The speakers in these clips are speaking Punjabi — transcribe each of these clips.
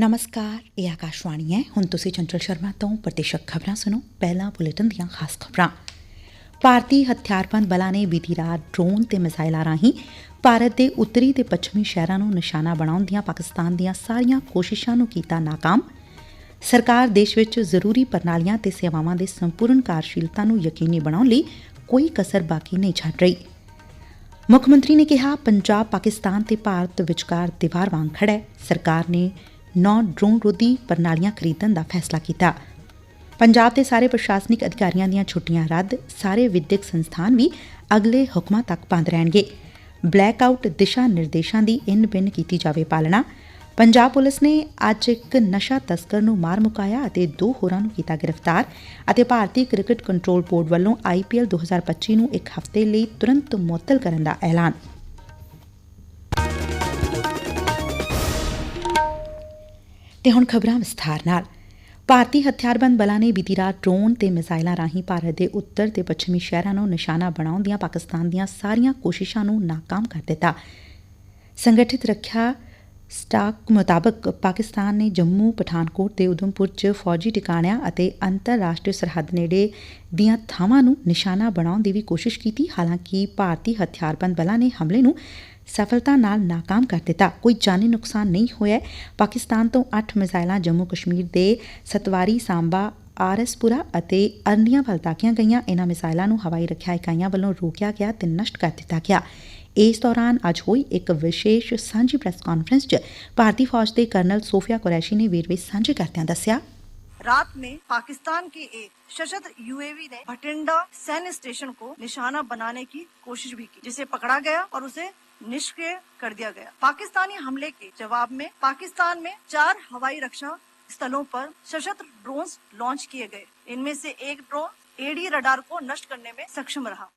ਨਮਸਕਾਰ, ਇਹ ਆਕਾਸ਼ਵਾਣੀ ਹੈ। ਹੁਣ ਤੁਸੀਂ ਚੰਚਲ ਸ਼ਰਮਾ ਤੋਂ ਪ੍ਰਤੀਸ਼ਕ ਖਬਰਾਂ ਸੁਣੋ। ਪਹਿਲਾਂ ਬੁਲੇਟਿਨ ਦੀਆਂ ਖਾਸ ਖਬਰਾਂ। ਭਾਰਤੀ ਹਥਿਆਰਬੰਦ ਬਲਾਂ ਨੇ ਬੀਤੀ ਰਾਤ ਡਰੋਨ ਤੇ ਮਿਸਾਈਲਾਂ ਰਾਹੀਂ ਭਾਰਤ ਦੇ ਉੱਤਰੀ ਤੇ ਪੱਛਮੀ ਸ਼ਹਿਰਾਂ ਨੂੰ ਨਿਸ਼ਾਨਾ ਬਣਾਉਣ ਦੀਆਂ ਪਾਕਿਸਤਾਨ ਦੀਆਂ ਸਾਰੀਆਂ ਕੋਸ਼ਿਸ਼ਾਂ ਨੂੰ ਕੀਤਾ ਨਾਕਾਮ। ਸਰਕਾਰ ਦੇਸ਼ ਵਿੱਚ ਜ਼ਰੂਰੀ ਪ੍ਰਣਾਲੀਆਂ ਤੇ ਸੇਵਾਵਾਂ ਦੇ ਸੰਪੂਰਨ ਕਾਰਜਸ਼ੀਲਤਾ ਨੂੰ ਯਕੀਨੀ ਬਣਾਉਣ ਲਈ ਕੋਈ ਕਸਰ ਬਾਕੀ ਨਹੀਂ ਛੱਡ ਰਹੀ। ਮੁੱਖ ਮੰਤਰੀ ਨੇ ਕਿਹਾ ਪੰਜਾਬ ਪਾਕਿਸਤਾਨ ਤੇ ਭਾਰਤ ਵਿਚਕਾਰ ਦੀਵਾਰ ਵਾਂਗ ਖੜਾ ਹੈ ਸਰਕਾਰ ਨੇ ਨੌ ਡਰੋਨ ਰੋਧੀ ਪ੍ਰਣਾਲੀਆਂ ਖਰੀਦਣ ਦਾ ਫੈਸਲਾ ਕੀਤਾ। ਪੰਜਾਬ ਦੇ ਸਾਰੇ ਪ੍ਰਸ਼ਾਸਨਿਕ ਅਧਿਕਾਰੀਆਂ ਦੀਆਂ ਛੁੱਟੀਆਂ ਰੱਦ, ਸਾਰੇ ਵਿਦਿਅਕ ਸੰਸਥਾਨ ਵੀ ਅਗਲੇ ਹੁਕਮਾਂ ਤੱਕ ਬੰਦ ਰਹਿਣਗੇ। ਬਲੈਕ ਆਊਟ ਦਿਸ਼ਾ ਨਿਰਦੇਸ਼ਾਂ ਦੀ ਇਨ ਬਿਨ ਕੀਤੀ ਜਾਵੇ ਪਾਲਣਾ। ਪੰਜਾਬ ਪੁਲਿਸ ਨੇ ਅੱਜ ਇੱਕ ਨਸ਼ਾ ਤਸਕਰ ਨੂੰ ਮਾਰ ਮੁਕਾਇਆ ਅਤੇ ਦੋ ਹੋਰਾਂ ਨੂੰ ਕੀਤਾ ਗ੍ਰਿਫਤਾਰ ਅਤੇ ਭਾਰਤੀ ਕ੍ਰਿਕਟ ਕੰਟਰੋਲ ਬੋਰਡ ਵੱਲੋਂ ਆਈਪੀਐਲ 2025 ਨੂੰ ਇੱਕ ਹਫ਼ਤੇ ਲਈ ਤੁਰੰਤ ਮੁਅੱਤਲ ਕਰਨ ਦਾ ਐਲਾਨ। ਤੇ ਹੁਣ ਖਬਰਾਂ ਵਿਸਥਾਰ ਨਾਲ। ਭਾਰਤੀ ਹਥਿਆਰਬੰਦ ਬਲਾਂ ਨੇ ਬੀਤੀ ਰਾਤ ਡਰੋਨ ਤੇ ਮਿਸਾਈਲਾਂ ਰਾਹੀਂ ਭਾਰਤ ਦੇ ਉੱਤਰ ਤੇ ਪੱਛਮੀ ਸ਼ਹਿਰਾਂ ਨੂੰ ਨਿਸ਼ਾਨਾ ਬਣਾਉਣ ਦੀਆਂ ਪਾਕਿਸਤਾਨ ਦੀਆਂ ਸਾਰੀਆਂ ਕੋਸ਼ਿਸ਼ਾਂ ਨੂੰ ਨਾਕਾਮ ਕਰ ਦਿੱਤਾ। ਸੰਗਠਿਤ ਰੱਖਿਆ ਸਟਾਕ ਮੁਤਾਬਕ ਪਾਕਿਸਤਾਨ ਨੇ ਜੰਮੂ, ਪਠਾਨਕੋਟ ਤੇ ਉਧਮਪੁਰ 'ਚ ਫੌਜੀ ਟਿਕਾਣਿਆਂ ਅਤੇ ਅੰਤਰਰਾਸ਼ਟਰੀ ਸਰਹੱਦ ਨੇੜੇ ਦੀਆਂ ਥਾਵਾਂ ਨੂੰ ਨਿਸ਼ਾਨਾ ਬਣਾਉਣ ਦੀ ਵੀ ਕੋਸ਼ਿਸ਼ ਕੀਤੀ। ਹਾਲਾਂਕਿ ਭਾਰਤੀ ਹਥਿਆਰਬੰਦ ਬਲਾਂ ਨੇ ਹਮਲੇ ਨੂੰ ਸਫਲਤਾ ਨਾਲ ਨਾਕਾਮ ਕਰ ਦਿੱਤਾ ਕੋਈ ਜਾਨੀ ਨੁਕਸਾਨ ਨਹੀਂ ਹੋਇਆ ਪਾਕਿਸਤਾਨ ਤੋਂ 8 ਮਿਸਾਈਲਾਂ ਜੰਮੂ ਕਸ਼ਮੀਰ ਦੇ ਸਤਵਾਰੀ ਸਾਂਬਾ ਆਰਐਸਪੁਰਾ ਅਤੇ ਅਰਨੀਆਂ ਵੱਲ ਦਾਗੀਆਂ ਗਈਆਂ ਇਨ੍ਹਾਂ ਮਿਸਾਈਲਾਂ ਨੂੰ ਹਵਾਈ ਰੱਖਿਆ ਇਕਾਈਆਂ ਵੱਲੋਂ ਰੋਕਿਆ ਗਿਆ ਤੇ ਨਸ਼ਟ ਕਰ ਦਿੱਤਾ ਗਿਆ ਇਸ ਦੌਰਾਨ ਅੱਜ ਹੋਈ ਇੱਕ ਵਿਸ਼ੇਸ਼ ਸਾਂਝੀ ਪ੍ਰੈਸ ਕਾਨਫਰੰਸ 'ਚ ਭਾਰਤੀ ਫੌਜ ਦੇ ਕਰਨਲ ਸੋਫੀਆ ਕੁਰੈਸ਼ੀ ਨੇ ਵੇਰਵੇ ਸਾਂਝੇ ਕਰਦਿਆਂ ਦੱਸਿਆ रात में पाकिस्तान के एक सशस्त्र यूएवी ने भटिंडा सैन्य स्टेशन को निशाना बनाने की कोशिश भी की जिसे पकड़ा गया और उसे निष्क्रिय कर दिया गया। पाकिस्तानी हमले के जवाब में पाकिस्तान में चार हवाई रक्षा स्थलों पर सशस्त्र ड्रोन लॉन्च किए गए। इनमें से एक ड्रोन एडी रडार को नष्ट करने में सक्षम रहा।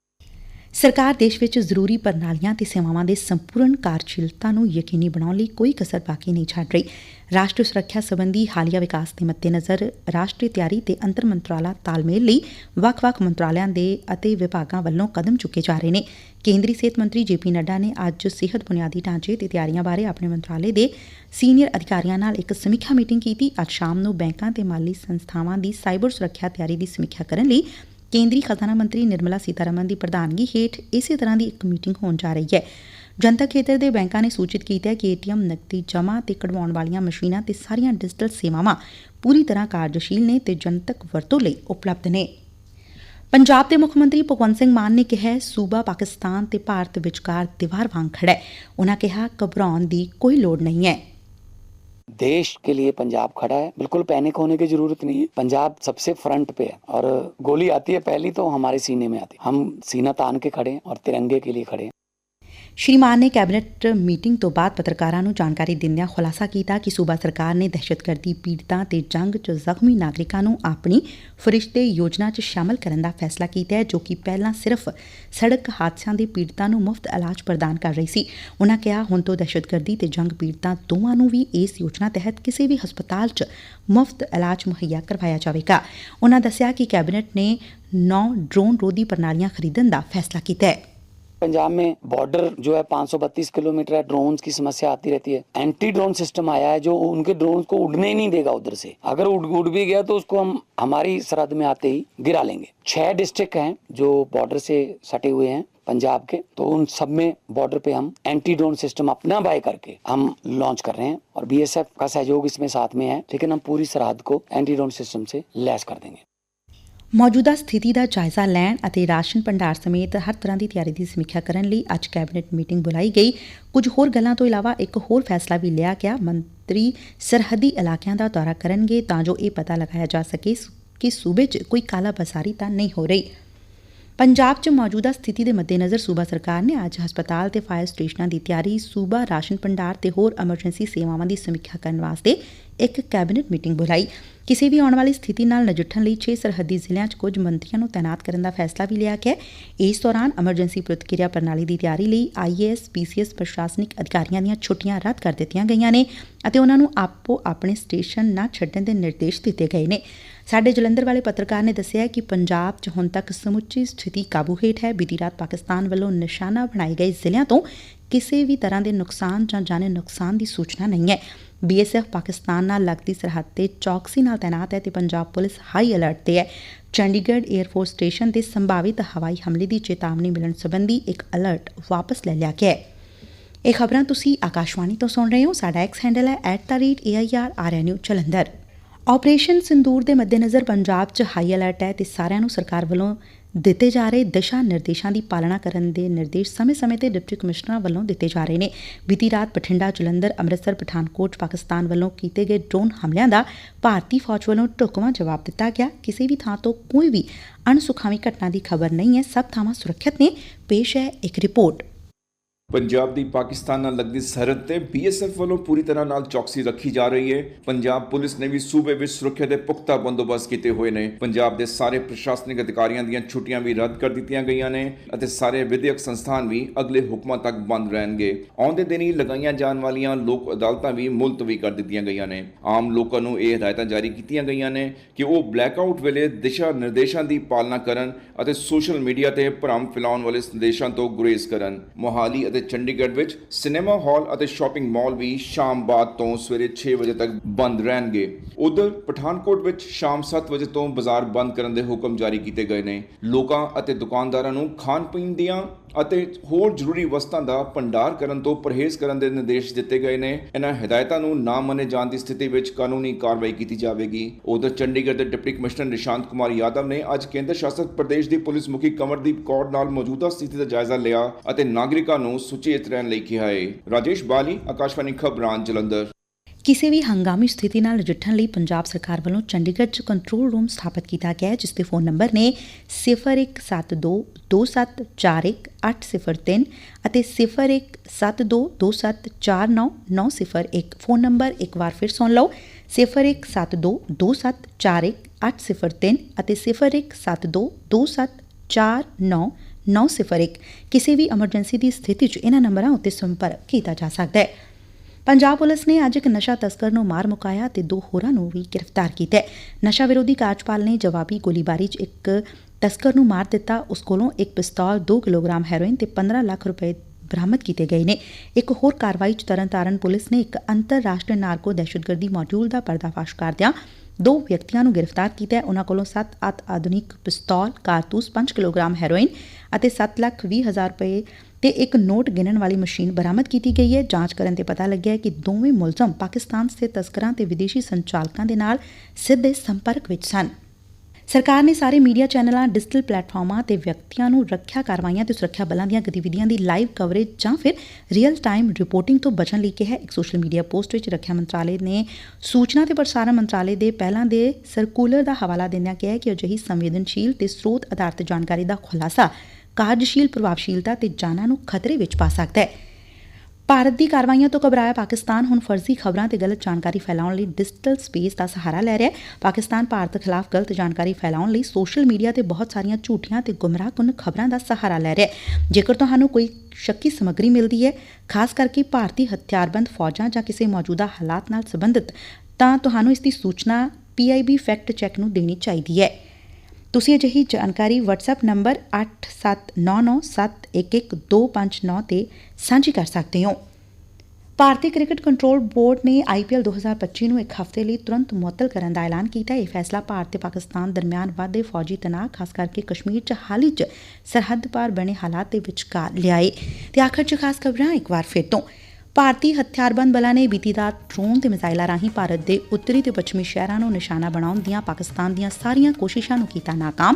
ਸਰਕਾਰ ਦੇਸ਼ ਵਿੱਚ ਜ਼ਰੂਰੀ ਪ੍ਰਣਾਲੀਆਂ ਤੇ ਸੇਵਾਵਾਂ ਦੇ ਸੰਪੂਰਨ ਕਾਰਜਸ਼ੀਲਤਾ ਨੂੰ ਯਕੀਨੀ ਬਣਾਉਣ ਲਈ ਕੋਈ ਕਸਰ ਬਾਕੀ ਨਹੀਂ ਛੱਡ ਰਹੀ। ਰਾਸ਼ਟਰੀ ਸੁਰੱਖਿਆ ਸੰਬੰਧੀ ਹਾਲੀਆ ਵਿਕਾਸ ਦੇ ਮੱਦੇਨਜ਼ਰ ਰਾਸ਼ਟਰੀ ਤਿਆਰੀ ਤੇ ਅੰਤਰ ਮੰਤਰਾਲਾ ਤਾਲਮੇਲ ਲਈ ਵੱਖ-ਵੱਖ ਮੰਤਰਾਲਿਆਂ ਦੇ ਅਤੇ ਵਿਭਾਗਾਂ ਵੱਲੋਂ ਕਦਮ ਚੁੱਕੇ ਜਾ ਰਹੇ ਨੇ। ਕੇਂਦਰੀ ਸਿਹਤ ਮੰਤਰੀ ਜੇਪੀ ਨੱਡਾ ਨੇ ਅੱਜ ਸਿਹਤ ਬੁਨਿਆਦੀ ਢਾਂਚੇ ਤੇ ਤਿਆਰੀਆਂ ਬਾਰੇ ਆਪਣੇ ਮੰਤਰਾਲੇ ਦੇ ਸੀਨੀਅਰ ਅਧਿਕਾਰੀਆਂ ਨਾਲ ਇੱਕ ਸਮੀਖਿਆ ਮੀਟਿੰਗ ਕੀਤੀ। ਅੱਜ ਸ਼ਾਮ ਨੂੰ ਬੈਂਕਾਂ ਤੇ ਮਾਲੀ ਸੰਸਥਾਵਾਂ ਦੀ ਸਾਈਬਰ ਸੁਰੱਖਿਆ ਤਿਆਰੀ ਦੀ ਸਮੀਖਿਆ ਕਰਨ ਲਈ ਕੇਂਦਰੀ ਖਜ਼ਾਨਾ ਮੰਤਰੀ ਨਿਰਮਲਾ ਸੀਤਾਰਮਨ ਦੀ ਪ੍ਰਧਾਨਗੀ ਹੇਠ ਇਸੇ ਤਰ੍ਹਾਂ ਦੀ ਇੱਕ ਮੀਟਿੰਗ ਹੋਣ ਜਾ ਰਹੀ ਹੈ। ਜਨਤਕ ਖੇਤਰ ਦੇ ਬੈਂਕਾਂ ਨੇ ਸੂਚਿਤ ਕੀਤਾ ਹੈ ਕਿ ਏਟੀਐਮ ਨਕਦੀ ਜਮ੍ਹਾਂ ਤੇ ਕਢਵਾਉਣ ਵਾਲੀਆਂ ਮਸ਼ੀਨਾਂ ਤੇ ਸਾਰੀਆਂ ਡਿਜੀਟਲ ਸੇਵਾਵਾਂ ਪੂਰੀ ਤਰ੍ਹਾਂ ਕਾਰਜਸ਼ੀਲ ਨੇ ਤੇ ਜਨਤਕ ਵਰਤੋਂ ਲਈ ਉਪਲਬਧ ਨੇ। ਪੰਜਾਬ ਦੇ ਮੁੱਖ ਮੰਤਰੀ ਭਗਵੰਤ ਸਿੰਘ ਮਾਨ ਨੇ ਕਿਹਾ ਸੂਬਾ ਪਾਕਿਸਤਾਨ ਤੇ ਭਾਰਤ ਵਿਚਕਾਰ ਦੀਵਾਰ ਵਾਂਗ ਖੜਾ ਹੈ। ਉਨ੍ਹਾਂ ਕਿਹਾ, ਘਬਰਾਉਣ ਦੀ ਕੋਈ ਲੋੜ ਨਹੀਂ ਹੈ। देश के लिए पंजाब खड़ा है बिल्कुल पैनिक होने की जरूरत नहीं है पंजाब सबसे फ्रंट पे है और गोली आती है पहली तो हमारे सीने में आती है हम सीना तान के खड़े हैं और तिरंगे के लिए खड़े हैं ਸ਼੍ਰੀ ਮਾਨ ਨੇ ਕੈਬਨਿਟ ਮੀਟਿੰਗ ਤੋਂ ਬਾਅਦ ਪੱਤਰਕਾਰਾਂ ਨੂੰ ਜਾਣਕਾਰੀ ਦਿੰਦਿਆਂ ਖੁਲਾਸਾ ਕੀਤਾ ਕਿ ਸੂਬਾ ਸਰਕਾਰ ਨੇ ਦਹਿਸ਼ਤਗਰਦੀ ਪੀੜਤਾਂ ਤੇ ਜੰਗ 'ਚ ਜ਼ਖਮੀ ਨਾਗਰਿਕਾਂ ਨੂੰ ਆਪਣੀ ਫਰਿਸ਼ਤੇ ਯੋਜਨਾ 'ਚ ਸ਼ਾਮਲ ਕਰਨ ਦਾ ਫੈਸਲਾ ਕੀਤਾ ਹੈ, ਜੋ ਕਿ ਪਹਿਲਾਂ ਸਿਰਫ ਸੜਕ ਹਾਦਸਿਆਂ ਦੇ ਪੀੜਤਾਂ ਨੂੰ ਮੁਫਤ ਇਲਾਜ ਪ੍ਰਦਾਨ ਕਰ ਰਹੀ ਸੀ। ਉਨ੍ਹਾਂ ਕਿਹਾ, ਹੁਣ ਤੋਂ ਦਹਿਸ਼ਤਗਰਦੀ ਤੇ ਜੰਗ ਪੀੜਤਾਂ ਦੋਵਾਂ ਨੂੰ ਵੀ ਇਸ ਯੋਜਨਾ ਤਹਿਤ ਕਿਸੇ ਵੀ ਹਸਪਤਾਲ 'ਚ ਮੁਫਤ ਇਲਾਜ ਮੁਹੱਈਆ ਕਰਵਾਇਆ ਜਾਵੇਗਾ। ਉਨ੍ਹਾਂ ਦੱਸਿਆ ਕਿ ਕੈਬਨਿਟ ਨੇ 9 ਡਰੋਨ ਰੋਧੀ ਪ੍ਰਣਾਲੀਆਂ ਖਰੀਦਣ ਦਾ ਫੈਸਲਾ ਕੀਤਾ ਹੈ। पंजाब में बॉर्डर जो है 532 किलोमीटर है ड्रोन्स की समस्या आती रहती है। एंटी ड्रोन सिस्टम आया है जो उनके ड्रोन को उड़ने ही नहीं देगा उधर से। अगर उड़ उड़ भी गया तो उसको हम हमारी सरहद में आते ही गिरा लेंगे। छह डिस्ट्रिक्ट हैं जो बॉर्डर से सटे हुए हैं पंजाब के। तो उन सब में बॉर्डर पे हम एंटी ड्रोन सिस्टम अपना बाय करके हम लॉन्च कर रहे हैं और बीएसएफ का सहयोग इसमें साथ में है। लेकिन हम पूरी सरहद को एंटी ड्रोन सिस्टम से लैस कर देंगे। ਮੌਜੂਦਾ ਸਥਿਤੀ ਦਾ ਜਾਇਜ਼ਾ ਲੈਣ ਅਤੇ ਰਾਸ਼ਨ ਭੰਡਾਰ ਸਮੇਤ ਹਰ ਤਰ੍ਹਾਂ ਦੀ ਤਿਆਰੀ ਦੀ ਸਮੀਖਿਆ ਕਰਨ ਲਈ ਅੱਜ ਕੈਬਨਿਟ ਮੀਟਿੰਗ ਬੁਲਾਈ ਗਈ। ਕੁਝ ਹੋਰ ਗੱਲਾਂ ਤੋਂ ਇਲਾਵਾ ਇੱਕ ਹੋਰ ਫੈਸਲਾ ਵੀ ਲਿਆ ਗਿਆ। ਮੰਤਰੀ ਸਰਹੱਦੀ ਇਲਾਕਿਆਂ ਦਾ ਦੌਰਾ ਕਰਨਗੇ ਤਾਂ ਜੋ ਇਹ ਪਤਾ ਲਗਾਇਆ ਜਾ ਸਕੇ ਕਿ ਸੂਬੇ 'ਚ ਕੋਈ ਕਾਲਾ ਬਸਾਰੀ ਤਾਂ ਨਹੀਂ ਹੋ ਰਹੀ। ਪੰਜਾਬ 'ਚ ਮੌਜੂਦਾ ਸਥਿਤੀ ਦੇ ਮੱਦੇਨਜ਼ਰ ਸੂਬਾ ਸਰਕਾਰ ਨੇ ਅੱਜ ਹਸਪਤਾਲ ਤੇ ਫਾਇਰ ਸਟੇਸ਼ਨਾਂ ਦੀ ਤਿਆਰੀ, ਸੂਬਾ ਰਾਸ਼ਨ ਭੰਡਾਰ ਤੇ ਹੋਰ ਐਮਰਜੈਂਸੀ ਸੇਵਾਵਾਂ ਦੀ ਸਮੀਖਿਆ ਕਰਨ ਵਾਸਤੇ ਇੱਕ ਕੈਬਨਿਟ ਮੀਟਿੰਗ ਬੁਲਾਈ। ਕਿਸੇ ਵੀ ਆਉਣ ਵਾਲੀ ਸਥਿਤੀ ਨਾਲ ਨਜਿੱਠਣ ਲਈ 6 ਸਰਹੱਦੀ ਜ਼ਿਲ੍ਹਿਆਂ 'ਚ ਕੁਝ ਮੰਤਰੀਆਂ ਨੂੰ ਤਾਇਨਾਤ ਕਰਨ ਦਾ ਫੈਸਲਾ ਵੀ ਲਿਆ ਗਿਆ। ਇਸ ਦੌਰਾਨ ਐਮਰਜੈਂਸੀ ਪ੍ਰਤੀਕਿਰਿਆ ਪ੍ਰਣਾਲੀ ਦੀ ਤਿਆਰੀ ਲਈ ਆਈਏਐਸ ਪੀਸੀਐਸ ਪ੍ਰਸ਼ਾਸਨਿਕ ਅਧਿਕਾਰੀਆਂ ਦੀਆਂ ਛੁੱਟੀਆਂ ਰੱਦ ਕਰ ਦਿੱਤੀਆਂ ਗਈਆਂ ਨੇ ਅਤੇ ਉਹਨਾਂ ਨੂੰ ਆਪੋ ਆਪਣੇ ਸਟੇਸ਼ਨ ਨਾ ਛੱਡਣ ਦੇ ਨਿਰਦੇਸ਼ ਦਿੱਤੇ ਗਏ ਨੇ। ਸਾਡੇ ਜਲੰਧਰ ਵਾਲੇ ਪੱਤਰਕਾਰ ਨੇ ਦੱਸਿਆ ਕਿ ਪੰਜਾਬ 'ਚ ਹੁਣ ਤੱਕ ਸਮੁੱਚੀ ਸਥਿਤੀ ਕਾਬੂ ਹੇਠ ਹੈ। ਬੀਤੀ ਰਾਤ ਪਾਕਿਸਤਾਨ ਵੱਲੋਂ ਨਿਸ਼ਾਨਾ ਬਣਾਏ ਗਏ ਜ਼ਿਲ੍ਹਿਆਂ ਤੋਂ ਕਿਸੇ ਵੀ ਤਰ੍ਹਾਂ ਦੇ ਨੁਕਸਾਨ ਜਾਂ ਜਾਨੀ ਨੁਕਸਾਨ ਦੀ ਸੂਚਨਾ ਨਹੀਂ ਹੈ। ਬੀਐਸਐਫ ਪਾਕਿਸਤਾਨ ਨਾਲ ਲੱਗਦੀ ਸਰਹੱਦ ਤੇ ਚੌਕਸੀ ਨਾਲ ਤਾਇਨਾਤ ਹੈ ਤੇ ਪੰਜਾਬ ਪੁਲਿਸ ਹਾਈ ਅਲਰਟ ਤੇ ਹੈ। ਚੰਡੀਗੜ੍ਹ 에ਅਰਫੋਰਸ ਸਟੇਸ਼ਨ ਤੇ ਸੰਭਾਵਿਤ ਹਵਾਈ ਹਮਲੇ ਦੀ ਚੇਤਾਵਨੀ ਮਿਲਣ ਸੰਬੰਧੀ ਇੱਕ ਅਲਰਟ ਵਾਪਸ ਲੈ ਲਿਆ ਗਿਆ ਹੈ। ਇਹ ਖਬਰਾਂ ਤੁਸੀਂ ਆਕਾਸ਼ਵਾਣੀ ਤੋਂ ਸੁਣ ਰਹੇ ਹੋ। ਸਾਡਾ ਐਕਸ ਹੈਂਡਲ ਹੈ @airarnu ਜਲੰਧਰ। ਆਪਰੇਸ਼ਨ ਸਿੰਦੂਰ ਦੇ ਮੱਦੇਨਜ਼ਰ ਪੰਜਾਬ 'ਚ ਹਾਈ ਅਲਰਟ ਹੈ ਤੇ ਸਾਰਿਆਂ ਨੂੰ ਸਰਕਾਰ ਵੱਲੋਂ ਦਿੱਤੇ ਜਾ ਰਹੇ ਦਿਸ਼ਾ ਨਿਰਦੇਸ਼ਾਂ ਦੀ ਪਾਲਣਾ ਕਰਨ ਦੇ ਨਿਰਦੇਸ਼ ਸਮੇਂ-ਸਮੇਂ ਤੇ ਡਿਪਟੀ ਕਮਿਸ਼ਨਰਾਂ ਵੱਲੋਂ ਦਿੱਤੇ ਜਾ ਰਹੇ ਨੇ। ਬੀਤੀ ਰਾਤ ਬਠਿੰਡਾ, ਜਲੰਧਰ, ਅੰਮ੍ਰਿਤਸਰ, ਪਠਾਨਕੋਟ, ਪਾਕਿਸਤਾਨ ਵੱਲੋਂ ਕੀਤੇ ਗਏ ਡਰੋਨ ਹਮਲਿਆਂ ਦਾ ਭਾਰਤੀ ਫੌਜ ਵੱਲੋਂ ਢੁਕਵਾਂ ਜਵਾਬ ਦਿੱਤਾ ਗਿਆ। ਕਿਸੇ ਵੀ ਥਾਂ ਤੋਂ ਕੋਈ ਵੀ ਅਣਸੁਖਾਵੀ ਘਟਨਾ ਦੀ ਖਬਰ ਨਹੀਂ ਹੈ, ਸਭ ਥਾਵਾਂ ਸੁਰੱਖਿਅਤ ਨੇ। ਪੇਸ਼ ਹੈ ਇੱਕ ਰਿਪੋਰਟ। ਪੰਜਾਬ ਦੀ ਪਾਕਿਸਤਾਨ ਨਾਲ ਲੱਗਦੀ ਸਰਹੱਦ ਤੇ ਬੀਐਸਐਫ ਵੱਲੋਂ ਪੂਰੀ ਤਰ੍ਹਾਂ ਨਾਲ ਚੌਕਸੀ ਰੱਖੀ ਜਾ ਰਹੀ ਹੈ। ਪੰਜਾਬ ਪੁਲਿਸ ਨੇ ਵੀ ਸੂਬੇ ਵਿੱਚ ਸੁਰੱਖਿਆ ਦੇ ਪੁਖਤਾ ਬੰਦੋਬਸਤ ਕੀਤੇ ਹੋਏ ਨੇ। ਪੰਜਾਬ ਦੇ ਸਾਰੇ ਪ੍ਰਸ਼ਾਸਨਿਕ ਅਧਿਕਾਰੀਆਂ ਦੀਆਂ ਛੁੱਟੀਆਂ ਵੀ ਰੱਦ ਕਰ ਦਿੱਤੀਆਂ ਗਈਆਂ ਨੇ ਅਤੇ ਸਾਰੇ ਵਿਦਿਅਕ ਸੰਸਥਾਨ ਵੀ ਅਗਲੇ ਹੁਕਮਾਂ ਤੱਕ ਬੰਦ ਰਹਿਣਗੇ। ਆਉਂਦੇ ਦਿਨ ਹੀ ਲਗਾਈਆਂ ਜਾਣ ਵਾਲੀਆਂ ਲੋਕ ਅਦਾਲਤਾਂ ਵੀ ਮੁਲਤਵੀ ਕਰ ਦਿੱਤੀਆਂ ਗਈਆਂ ਨੇ। ਆਮ ਲੋਕਾਂ ਨੂੰ ਇਹ ਹਦਾਇਤਾਂ ਜਾਰੀ ਕੀਤੀਆਂ ਗਈਆਂ ਨੇ ਕਿ ਉਹ ਬਲੈਕਆਊਟ ਵੇਲੇ ਦਿਸ਼ਾ ਨਿਰਦੇਸ਼ਾਂ ਦੀ ਪਾਲਣਾ ਕਰਨ ਅਤੇ ਸੋਸ਼ਲ ਮੀਡੀਆ ਤੇ ਭਰਮ ਫੈਲਾਉਣ ਵਾਲੇ ਸੰਦੇਸ਼ਾਂ ਤੋਂ ਗੁਰੇਜ਼ ਕਰਨ। ਮੋਹਾਲੀ ਅਤੇ ਚੰਡੀਗੜ੍ਹ ਵਿੱਚ ਸਿਨੇਮਾ ਹਾਲ ਅਤੇ ਸ਼ਾਪਿੰਗ ਮਾਲ ਵੀ ਸ਼ਾਮ ਬਾਅਦ ਤੋਂ ਸਵੇਰੇ 6 ਵਜੇ ਤੱਕ ਬੰਦ ਰਹਿਣਗੇ। ਉਧਰ ਪਠਾਨਕੋਟ ਵਿੱਚ ਸ਼ਾਮ 7 ਵਜੇ ਤੋਂ ਬਾਜ਼ਾਰ ਬੰਦ ਕਰਨ ਦੇ ਹੁਕਮ ਜਾਰੀ ਕੀਤੇ ਗਏ ਨੇ। ਲੋਕਾਂ ਅਤੇ ਦੁਕਾਨਦਾਰਾਂ ਨੂੰ ਖਾਣ ਪੀਣ ਦੀਆਂ ਅਤੇ ਹੋਰ ਜ਼ਰੂਰੀ ਵਸਤਾਂ ਦਾ ਭੰਡਾਰ ਕਰਨ ਤੋਂ ਪਰਹੇਜ਼ ਕਰਨ ਦੇ ਨਿਰਦੇਸ਼ ਦਿੱਤੇ ਗਏ ਨੇ। ਇਹਨਾਂ ਹਦਾਇਤਾਂ ਨੂੰ ਨਾ ਮੰਨੇ ਜਾਣ ਦੀ ਸਥਿਤੀ ਵਿੱਚ ਕਾਨੂੰਨੀ ਕਾਰਵਾਈ ਕੀਤੀ ਜਾਵੇਗੀ। ਉਧਰ ਚੰਡੀਗੜ੍ਹ ਦੇ ਡਿਪਟੀ ਕਮਿਸ਼ਨਰ ਨਿਸ਼ਾਂਤ ਕੁਮਾਰ ਯਾਦਵ ਨੇ ਅੱਜ ਕੇਂਦਰ ਸ਼ਾਸਤ ਪ੍ਰਦੇਸ਼ ਦੀ ਪੁਲਿਸ ਮੁਖੀ ਕਮਰਦੀਪ ਕੌਰ ਨਾਲ ਮੌਜੂਦਾ ਸਥਿਤੀ ਦਾ ਜਾਇਜ਼ਾ ਲਿਆ ਅਤੇ ਨਾਗਰਿਕਾਂ ਨੂੰ ਸੁਚੇਤ ਰਹਿਣ ਲਈ ਕਿਹਾ ਹੈ ਰਾਜੇਸ਼ ਬਾਲੀ, ਆਕਾਸ਼ਵਾਣੀ ਖਬਰਾਂ, ਜਲੰਧਰ। ਕਿਸੇ ਵੀ ਹੰਗਾਮੀ ਸਥਿਤੀ ਨਾਲ ਨਜਿੱਠਣ ਲਈ ਪੰਜਾਬ ਸਰਕਾਰ ਵੱਲੋਂ ਚੰਡੀਗੜ੍ਹ 'ਚ ਕੰਟਰੋਲ ਰੂਮ ਸਥਾਪਿਤ ਕੀਤਾ ਗਿਆ ਹੈ, ਜਿਸ ਦੇ ਫੋਨ ਨੰਬਰ ਨੇ 017227410803 ਅਤੇ 017227499901 ਫੋਨ ਨੰਬਰ ਇੱਕ। ਵਾਰ ਫਿਰ ਸੁਣ ਲਓ 017227410803 ਅਤੇ 017227499901 ਕਿਸੇ ਵੀ ਐਮਰਜੈਂਸੀ ਦੀ ਸਥਿਤੀ 'ਚ ਇਹਨਾਂ ਨੰਬਰਾਂ ਉੱਤੇ ਸੰਪਰਕ ਕੀਤਾ ਜਾ ਸਕਦਾ ਹੈ। ਪੰਜਾਬ ਪੁਲਿਸ ਨੇ ਅੱਜ ਇੱਕ ਨਸ਼ਾ ਤਸਕਰ ਨੂੰ ਮਾਰ ਮੁਕਾਇਆ ਤੇ ਦੋ ਹੋਰਾਂ ਨੂੰ ਵੀ ਗ੍ਰਿਫਤਾਰ ਕੀਤਾ ਨਸ਼ਾ ਵਿਰੋਧੀ ਕਾਰਜਪਾਲ ਨੇ ਜਵਾਬੀ ਗੋਲੀਬਾਰੀ 'ਚ ਇੱਕ ਤਸਕਰ ਨੂੰ ਮਾਰ ਦਿੱਤਾ। ਉਸ ਕੋਲੋਂ ਇੱਕ ਪਿਸਤੌਲ 2 ਕਿਲੋਗ੍ਰਾਮ ਹੈਰੋਇਨ ਤੇ 15 ਲੱਖ ਰੁਪਏ ਬਰਾਮਦ ਕੀਤੇ ਗਏ ਨੇ। ਇੱਕ ਹੋਰ ਕਾਰਵਾਈ 'ਚ ਤਰਨਤਾਰਨ ਪੁਲਿਸ ਨੇ ਇੱਕ ਅੰਤਰਰਾਸ਼ਟਰੀ ਨਾਰਕੋ ਦਹਿਸ਼ਤਗਰਦੀ ਮੋਡਿਊਲ ਦਾ ਪਰਦਾਫਾਸ਼ ਕਰਦਿਆਂ ਦੋ ਵਿਅਕਤੀਆਂ ਨੂੰ ਗ੍ਰਿਫਤਾਰ ਕੀਤਾ ਹੈ। ਉਹਨਾਂ ਕੋਲੋਂ 7 ਅਤ ਆਧੁਨਿਕ ਪਿਸਤੌਲ, ਕਾਰਤੂਸ 5 ਕਿਲੋਗ੍ਰਾਮ ਹੈਰੋਇਨ ਅਤੇ 7 ਲੱਖ 20 ਹਜ਼ਾਰ ਰੁਪਏ ਤੇ ਇੱਕ ਨੋਟ ਗਿਣਨ ਵਾਲੀ ਮਸ਼ੀਨ ਬਰਾਮਦ ਕੀਤੀ ਗਈ ਹੈ। ਜਾਂਚ ਕਰਨ ਤੇ ਪਤਾ ਲੱਗਿਆ ਕਿ ਦੋਵੇਂ ਮੁਲਜ਼ਮ ਪਾਕਿਸਤਾਨ ਸਥਿਤ ਤਸਕਰਾਂ ਤੇ ਵਿਦੇਸ਼ੀ ਸੰਚਾਲਕਾਂ ਦੇ ਨਾਲ ਸਿੱਧੇ ਸੰਪਰਕ ਵਿੱਚ ਸਨ। ਸਰਕਾਰ ਨੇ ਸਾਰੇ ਮੀਡੀਆ ਚੈਨਲਾਂ, ਡਿਜੀਟਲ ਪਲੇਟਫਾਰਮਾਂ ਤੇ ਵਿਅਕਤੀਆਂ ਨੂੰ ਰੱਖਿਆ ਕਾਰਵਾਈਆਂ ਤੇ ਸੁਰੱਖਿਆ ਬਲਾਂ ਦੀਆਂ ਗਤੀਵਿਧੀਆਂ ਦੀ ਲਾਈਵ ਕਵਰੇਜ ਜਾਂ ਫਿਰ ਰੀਅਲ ਟਾਈਮ ਰਿਪੋਰਟਿੰਗ ਤੋਂ ਬਚਣ ਲਈ ਕਿਹਾ ਇੱਕ ਸੋਸ਼ਲ ਮੀਡੀਆ ਪੋਸਟ ਵਿੱਚ ਰੱਖਿਆ ਮੰਤਰਾਲੇ ਨੇ ਸੂਚਨਾ ਤੇ ਪ੍ਰਸਾਰਣ ਮੰਤਰਾਲੇ ਦੇ ਪਹਿਲਾਂ ਦੇ ਸਰਕੂਲਰ ਦਾ ਹਵਾਲਾ ਦਿੰਦਿਆਂ ਕਿਹਾ ਕਿ ਅਜਿਹੀ ਸੰਵੇਦਨਸ਼ੀਲ ਤੇ ਸਰੋਤ ਆਧਾਰਿਤ ਜਾਣਕਾਰੀ ਦਾ ਖੁਲਾਸਾ ਕਾਰਜਸ਼ੀਲ, ਪ੍ਰਭਾਵਸ਼ੀਲਤਾ ਤੇ ਜਾਨਾਂ ਨੂੰ ਖਤਰੇ ਵਿੱਚ ਪਾ ਸਕਦਾ ਹੈ। ਭਾਰਤ ਦੀ ਕਾਰਵਾਈਆਂ ਤੋਂ ਘਬਰਾਇਆ ਪਾਕਿਸਤਾਨ ਹੁਣ ਫਰਜ਼ੀ ਖਬਰਾਂ ਤੇ ਗਲਤ ਜਾਣਕਾਰੀ ਫੈਲਾਉਣ ਲਈ ਡਿਜੀਟਲ ਸਪੇਸ ਦਾ ਸਹਾਰਾ ਲੈ ਰਿਹਾ ਹੈ। ਪਾਕਿਸਤਾਨ ਭਾਰਤ ਖਿਲਾਫ ਗਲਤ ਜਾਣਕਾਰੀ ਫੈਲਾਉਣ ਲਈ ਸੋਸ਼ਲ ਮੀਡੀਆ ਤੇ ਬਹੁਤ ਸਾਰੀਆਂ ਝੂਠੀਆਂ ਤੇ ਗੁੰਮਰਾਹਕੁੰਨ ਖਬਰਾਂ ਦਾ ਸਹਾਰਾ ਲੈ ਰਿਹਾ ਹੈ। ਜੇਕਰ ਤੁਹਾਨੂੰ ਕੋਈ ਸ਼ੱਕੀ ਸਮੱਗਰੀ ਮਿਲਦੀ ਹੈ, ਖਾਸ ਕਰਕੇ ਭਾਰਤੀ ਹਥਿਆਰਬੰਦ ਫੌਜਾਂ ਜਾਂ ਕਿਸੇ ਮੌਜੂਦਾ ਹਾਲਾਤ ਨਾਲ ਸੰਬੰਧਿਤ, ਤਾਂ ਤੁਹਾਨੂੰ ਇਸ ਦੀ ਸੂਚਨਾ PIB ਫੈਕਟ ਚੈੱਕ ਨੂੰ ਦੇਣੀ ਚਾਹੀਦੀ ਹੈ। ਤੁਸੀਂ ਅਜਿਹੀ ਜਾਣਕਾਰੀ WhatsApp ਨੰਬਰ 8799711259 ਤੇ ਸਾਂਝੀ ਕਰ ਸਕਦੇ ਹੋ। ਭਾਰਤੀ ਕ੍ਰਿਕਟ ਕੰਟਰੋਲ ਬੋਰਡ ਨੇ IPL 2025 ਨੂੰ ਇੱਕ ਹਫ਼ਤੇ ਲਈ ਤੁਰੰਤ ਮੁਅੱਤਲ ਕਰਨ ਦਾ ਐਲਾਨ ਕੀਤਾ। ਇਹ ਫੈਸਲਾ ਭਾਰਤ ਤੇ ਪਾਕਿਸਤਾਨ ਦਰਮਿਆਨ ਵਾਧੇ ਫੌਜੀ ਤਣਾਅ, ਖਾਸ ਕਰਕੇ ਕਸ਼ਮੀਰ 'ਚ, ਹਾਲ ਹੀ 'ਚ ਸਰਹੱਦ ਪਾਰ ਬਣੇ ਹਾਲਾਤ ਦੇ ਵਿਚਕਾਰ ਲਿਆਏ। ਤੇ ਆਖਰ 'ਚ ਖਾਸ ਖਬਰਾਂ ਇੱਕ ਵਾਰ ਫਿਰ ਤੋਂ। ਭਾਰਤੀ ਹਥਿਆਰਬੰਦ ਬਲਾਂ ਨੇ ਬੀਤੀ ਰਾਤ ਡਰੋਨ ਤੇ ਮਿਜ਼ਾਈਲਾਂ ਰਾਹੀਂ ਭਾਰਤ ਦੇ ਉੱਤਰੀ ਤੇ ਪੱਛਮੀ ਸ਼ਹਿਰਾਂ ਨੂੰ ਨਿਸ਼ਾਨਾ ਬਣਾਉਣ ਦੀਆਂ ਪਾਕਿਸਤਾਨ ਦੀਆਂ ਸਾਰੀਆਂ ਕੋਸ਼ਿਸ਼ਾਂ ਨੂੰ ਕੀਤਾ ਨਾਕਾਮ।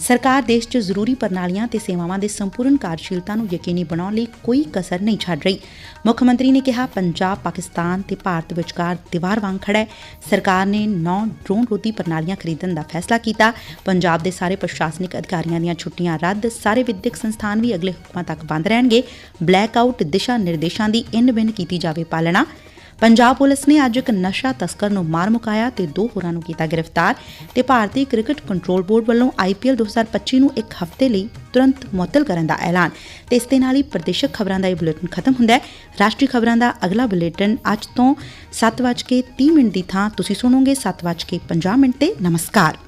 ਸਰਕਾਰ ਦੇਸ਼ 'ਚ ਜ਼ਰੂਰੀ ਪ੍ਰਣਾਲੀਆਂ ਤੇ ਸੇਵਾਵਾਂ ਦੇ ਸੰਪੂਰਨ ਕਾਰਜਸ਼ੀਲਤਾ ਨੂੰ ਯਕੀਨੀ ਬਣਾਉਣ ਲਈ ਕੋਈ ਕਸਰ ਨਹੀਂ ਛੱਡ ਰਹੀ। ਮੁੱਖ ਮੰਤਰੀ ਨੇ ਕਿਹਾ, ਪੰਜਾਬ, ਪਾਕਿਸਤਾਨ ਤੇ ਭਾਰਤ ਵਿਚਕਾਰ ਦੀਵਾਰ ਵਾਂਗ ਖੜਾ ਹੈ। ਸਰਕਾਰ ਨੇ 9 ਡਰੋਨ ਰੋਧੀ ਪ੍ਰਣਾਲੀਆਂ ਖਰੀਦਣ ਦਾ ਫੈਸਲਾ ਕੀਤਾ। ਪੰਜਾਬ ਦੇ ਸਾਰੇ ਪ੍ਰਸ਼ਾਸਨਿਕ ਅਧਿਕਾਰੀਆਂ ਦੀਆਂ ਛੁੱਟੀਆਂ ਰੱਦ। ਸਾਰੇ ਵਿਦਿਅਕ ਸੰਸਥਾਨ ਵੀ ਅਗਲੇ ਹੁਕਮਾਂ ਤੱਕ ਬੰਦ ਰਹਿਣਗੇ। ਬਲੈਕ ਆਊਟ ਦਿਸ਼ਾ ਨਿਰਦੇਸ਼ਾਂ ਦੀ ਇਨ ਬਿਨ ਕੀਤੀ ਜਾਵੇ ਪਾਲਣਾ। ਪੰਜਾਬ ਪੁਲਿਸ ਨੇ ਅੱਜ ਇੱਕ ਨਸ਼ਾ ਤਸਕਰ ਨੂੰ ਮਾਰ ਮੁਕਾਇਆ ਤੇ ਦੋ ਹੋਰਾਂ ਨੂੰ ਕੀਤਾ ਗ੍ਰਿਫਤਾਰ ਤੇ ਭਾਰਤੀ ਕ੍ਰਿਕਟ ਕੰਟਰੋਲ ਬੋਰਡ ਵੱਲੋਂ IPL 2025 ਨੂੰ ਇੱਕ ਹਫ਼ਤੇ ਲਈ ਤੁਰੰਤ ਮੁਅੱਤਲ ਕਰਨ ਦਾ ਐਲਾਨ ਤੇ ਇਸ ਦੇ ਨਾਲ ਹੀ ਪ੍ਰਦੇਸ਼ਕ ਖਬਰਾਂ ਦਾ ਇਹ ਬੁਲੇਟਿਨ ਖਤਮ ਹੁੰਦਾ ਹੈ। ਰਾਸ਼ਟਰੀ ਖਬਰਾਂ ਦਾ ਅਗਲਾ ਬੁਲੇਟਿਨ ਅੱਜ ਤੋਂ 7:30 ਮਿੰਟ ਦੀ ਥਾਂ। ਤੁਸੀਂ ਸੁਣੋਗੇ 7:50 ਮਿੰਟ ਤੇ। ਨਮਸਕਾਰ।